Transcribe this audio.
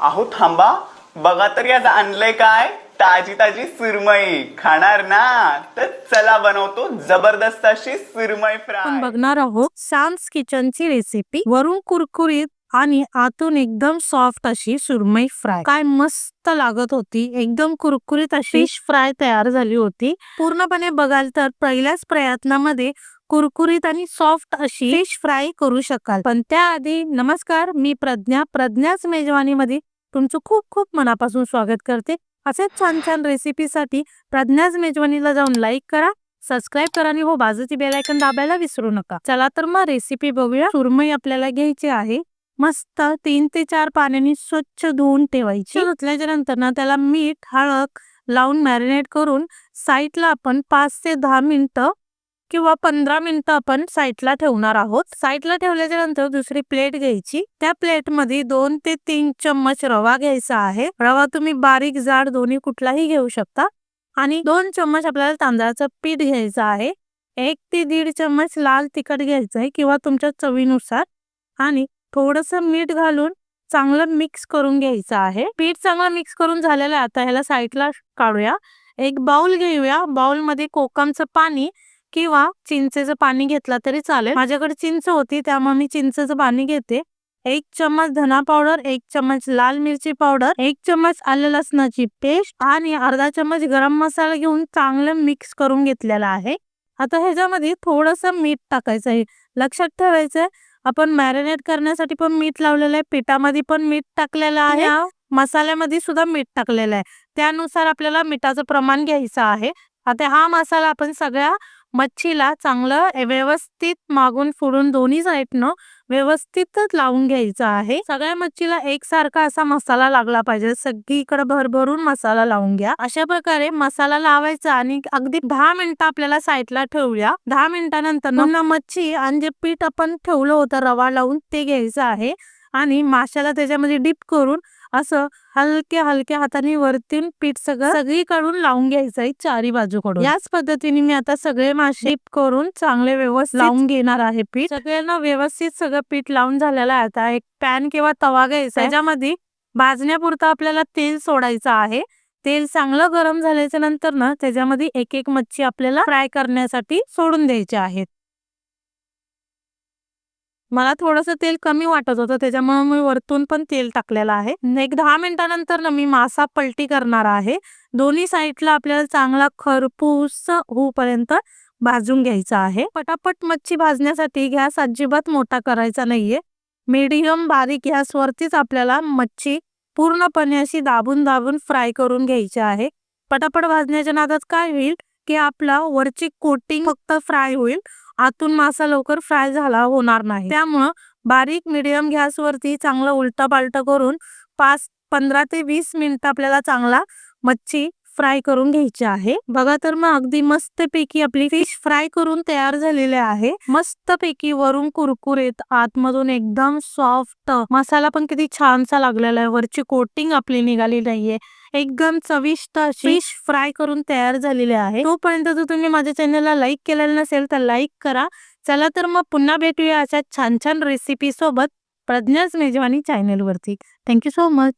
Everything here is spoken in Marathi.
अहो थांबा. बघा तरी आज आणलंय काय? ताजी ताजी सुरमई. खाणार ना? तर चला बनवतो जबरदस्त अशी सुरमई आपण फ्राय बघणार आहोत सांस किचनची रेसिपी वरून कुरकुरीत आणि आतून एकदम सॉफ्ट अशी सुरमई फ्राय. काय मस्त लागत होती. एकदम कुरकुरीत अशी फिश फ्राय तयार झाली होती. पूर्णपणे बघाल तर पहिल्याच प्रयत्नामध्ये कुरकुरीत आणि सॉफ्ट अशी फिश फ्राय करू शकाल. पण त्याआधी नमस्कार मी प्रज्ञा. प्रज्ञाच मेजवानीमध्ये तुमचं खूप खूप मनापासून स्वागत करते. असेच छान छान रेसिपीसाठी प्रज्ञाज मेजवानीला जाऊन लाईक करा सबस्क्राईब करा आणि हो बाजूची बेलायकन दाबायला विसरू नका. चला तर मग रेसिपी बघूया. सुरमई आपल्याला घ्यायची आहे. मस्त तीन ते चार पाण्याने स्वच्छ धुवून ठेवायची. धुतल्याच्या नंतर ना त्याला मीठ हळद लावून मॅरिनेट करून साईडला आपण पाच ते दहा मिनिटं किंवा पंधरा मिनिटं आपण साईडला ठेवणार आहोत. साईडला ठेवल्याच्या नंतर दुसरी प्लेट घ्यायची. त्या प्लेटमध्ये दोन ते तीन चम्मच रवा घ्यायचा आहे. रवा तुम्ही बारीक जाड दोन्ही कुठलाही घेऊ शकता. आणि दोन चम्मच आपल्याला तांदळाचं पीठ घ्यायचं आहे. एक ते दीड चम्मच लाल तिखट घ्यायचं आहे किंवा तुमच्या चवीनुसार. आणि थोडंसं मीठ घालून चांगलं मिक्स करून घ्यायचं आहे. पीठ चांगलं मिक्स करून झालेलं आहे. आता ह्याला साईडला काढूया. एक बाउल घेऊया. बाउलमध्ये कोकमचं पाणी किंवा चिंचेचं पाणी घेतला तरी चालेल. माझ्याकडे चिंच होती त्यामुळे मी चिंचेचं पाणी घेते. एक चम्मच धना पावडर एक चम्मच लाल मिरची पावडर एक चम्मच आलं लसणाची पेस्ट आणि अर्धा चम्मच गरम मसाला घेऊन चांगलं मिक्स करून घेतलेला आहे. आता ह्याच्यामध्ये थोडस मीठ टाकायचं आहे. लक्षात ठेवायचंय आपण मॅरिनेट करण्यासाठी पण मीठ लावलेलं आहे. पिठामध्ये पण मीठ टाकलेलं आहे. मसाल्यामध्ये सुद्धा मीठ टाकलेलं आहे. त्यानुसार आपल्याला मिठाचं प्रमाण घ्यायचं आहे. आता हा मसाला आपण सगळ्या मच्छीला चांगलं व्यवस्थित मागून फोडून दोन्ही साईडनं व्यवस्थितच लावून घ्यायचं आहे. सगळ्या मच्छीला एकसारखा असा मसाला लागला पाहिजे. सगळीकडे भरभरून मसाला लावून घ्या. अशा प्रकारे मसाला लावायचा आणि अगदी दहा मिनिटं आपल्याला साईडला ठेवूया. दहा मिनिटानंतर पुन्हा मच्छी आणि जे पीठ आपण ठेवलं होतं रवा लावून ते घ्यायचं आहे. आणि माशाला त्याच्यामध्ये डिप करून असं हलक्या हलक्या हाताने वरतून पीठ सगळं सगळीकडून लावून घ्यायचं आहे चारी बाजूकडून. याच पद्धतीने मी आता सगळे मासे करून चांगले व्यवस्थित लावून घेणार आहे पीठ. सगळ्यांना व्यवस्थित सगळं पीठ लावून झालेलं आहे. आता एक पॅन किंवा तवा घ्यायचा त्याच्यामध्ये भाजण्यापुरतं आपल्याला तेल सोडायचं आहे. तेल चांगलं गरम झाल्याच्यानंतर ना त्याच्यामध्ये एक एक मच्छी आपल्याला फ्राय करण्यासाठी सोडून द्यायची आहेत. मला थोडंसं तेल कमी वाटत होतं त्याच्यामुळे मी वरतून पण तेल टाकलेलं आहे. एक दहा मिनिटानंतर ना मी मासा पलटी करणार आहे. दोन्ही साईडला आपल्याला चांगला खरपूस होऊपर्यंत भाजून घ्यायचा आहे. पटापट मच्छी भाजण्यासाठी गॅस अजिबात मोठा करायचा नाहीये. मीडियम बारीक गॅसवरतीच आपल्याला मच्छी पूर्णपणे अशी दाबून दाबून फ्राय करून घ्यायची आहे. पटापट भाजण्याच्या नादात काय होईल? की आपला वरची कोटिंग फक्त फ्राय होईल. आतून मासा लवकर फ्राय झाला होणार नाही. त्यामुळं बारीक मिडियम गॅसवरती चांगलं उलटा पालटा करून पाच पंधरा ते वीस मिनिट आपल्याला चांगला मच्छी फ्राय करून घ्यायची आहे. बघा तर मग अगदी मस्त पैकी आपली फिश फ्राय करून तयार झालेली आहे. मस्त पैकी वरून कुरकुरीत आतमधून एकदम सॉफ्ट मसाला पण किती छानसा लागलेला आहे. वरची कोटिंग आपली निघाली नाहीये. एकदम चविष्ट अशी फिश फ्राय करून तयार झालेली आहे. तोपर्यंत जर तुम्ही माझ्या चॅनलला लाईक केलेलं नसेल तर लाईक करा. चला तर मग पुन्हा भेटूया अशा छान छान रेसिपी सोबत प्रज्ञाच मेजवानी चॅनलवरती. Thank you so much.